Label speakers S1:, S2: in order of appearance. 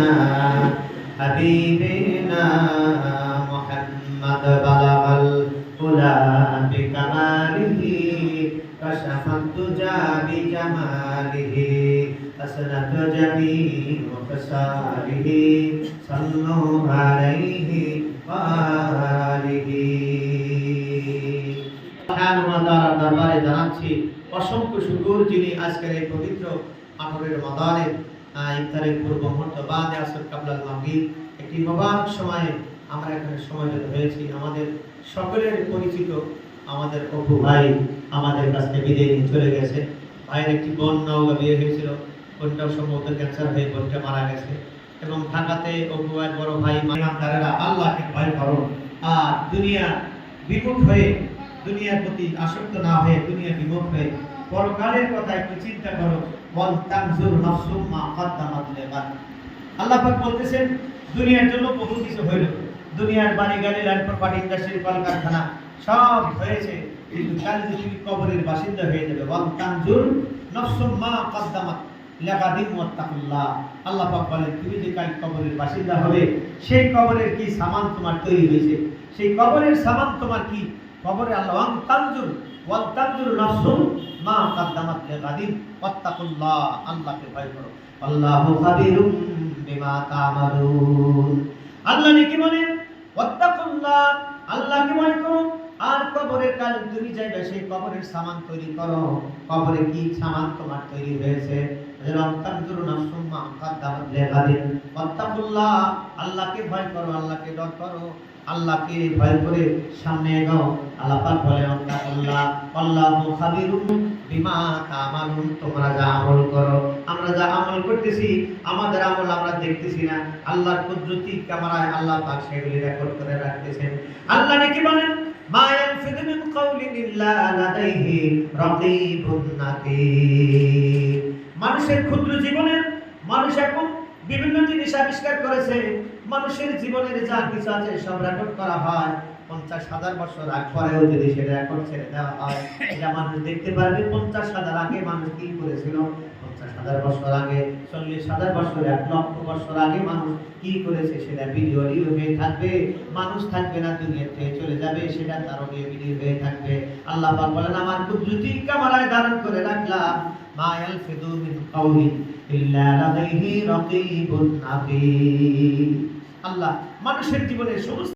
S1: سيدنا حبيبنا محمد بلغ الهدى بكماله كشف الدجى بجماله حسنت جميع خصاله صلوا عليه وآله সুবহানাহু ওয়া তাআলার দরবারে জানাচ্ছি অসংখ্য শুকর যিনি আজকের এই পবিত্র আঠরের মাদানে ইফতারের পূর্ব মুহূর্ত বাদে আসর কাবলাল মাগরিব। একটি মোবারক সময়ে আমরা এখানে সমবেত হয়েছি আমাদের সকলের পরিচিত আমাদের অপু ভাই আমাদের কাছ থেকে বিদায় নিয়ে চলে গেছে। ভাইয়ের একটি বোন বিয়ে হয়েছিল। বোনটাও সম্ভবত ক্যান্সার হয়ে বোনটা মারা গেছে। এবং ঢাকাতে অপু ভাইয়ের বড় ভাই ইমানদারেরা আল্লাহকে ভয় করো। আর দুনিয়া বিমুখ হয়ে, দুনিয়ার প্রতি আসক্ত না হয়ে, দুনিয়া বিমুখ হয়ে পরকালের কথা একটু চিন্তা করো। লিগাদ আল্লাহ বলতেছেন, দুনিয়ার জন্য বহু কিছু হইল। দুনিয়ার বাড়ি, গাড়ি ল্যান্ড প্রপার্টি ইন্ডাস্ট্রি কলকারখানা সব হয়েছে। কিন্তু কাল যে তুমি কবরের বাসিন্দা হয়ে যাবে। বল, তানজুর মা কদ্দামাত লাগাদিন ওয়াত্তাকুল্লাহ। আল্লাহ পাক বলেন, তুমি যে কাল কবরের বাসিন্দা হবে, সেই কবরের কি সামান তোমার তৈরি হয়েছে? সেই কবরের সামান তোমার কি? কবরে আল্লাহ ওয়ান তানজুর নাফসুম মা কাদ্দামাত লিগাদিন ওয়াত্তাকুল্লাহ, আল্লাহকে ভয় করো। আল্লাহু খাবিরুম বিমা তা'মালুন। আল্লাহ কি বলেন, ওয়াত্তাকুল্লাহ, আল্লাহকে ভয় করো। আর কবরের কাল তুমি যাইবে, সেই কবরের সামান তৈরি করো। কবরে কি সামান তোমার তৈরি হয়েছে? আল্লাহকে ভয় করো, আল্লাহকে ডর করো। আল্লাহকে ভয় করে সামনে এগাও আল্লাহ বলে আল্লাহ আল্লাহু খাবিরুম তোমরা যা আমল করো। আমরা যা আমল করতেছি, আমাদের আমল আমরা দেখতেছি না। আল্লাহর ক্যামেরায় আল্লাহ পাক সেগুলি রেকর্ড করে রাখতেছেন। আল্লাহ নাকি বলেন মিন মানুষের ক্ষুদ্র জীবনের মানুষ এখন বিভিন্ন জিনিস আবিষ্কার করেছে। মানুষের জীবনের যা কিছু আছে সব রেকর্ড করা হয়। পঞ্চাশ হাজার বছর আগ যদি সেটা রেকর্ড ছেড়ে দেওয়া হয় এটা মানুষ দেখতে পারবে পঞ্চাশ হাজার আগে মানুষ কি করেছিল? পঞ্চাশ হাজার বছর আগে, চল্লিশ হাজার বছর, এক লক্ষ বছর আগে মানুষ কি করেছে সেটা হয়ে থাকবে। মানুষ থাকবে না দুনিয়া থেকে চলে যাবে, সেটা তার অডিও ভিডিও হয়ে থাকবে। আল্লাহ পাক বলেন, আমার কুদরতি ক্যামেরায় ধারণ করে রাখলাম। ইয়ালফিদু মিন ইল্লা লাদাইহি রাকীবুন আল্লাহ, মানুষের জীবনের সমস্ত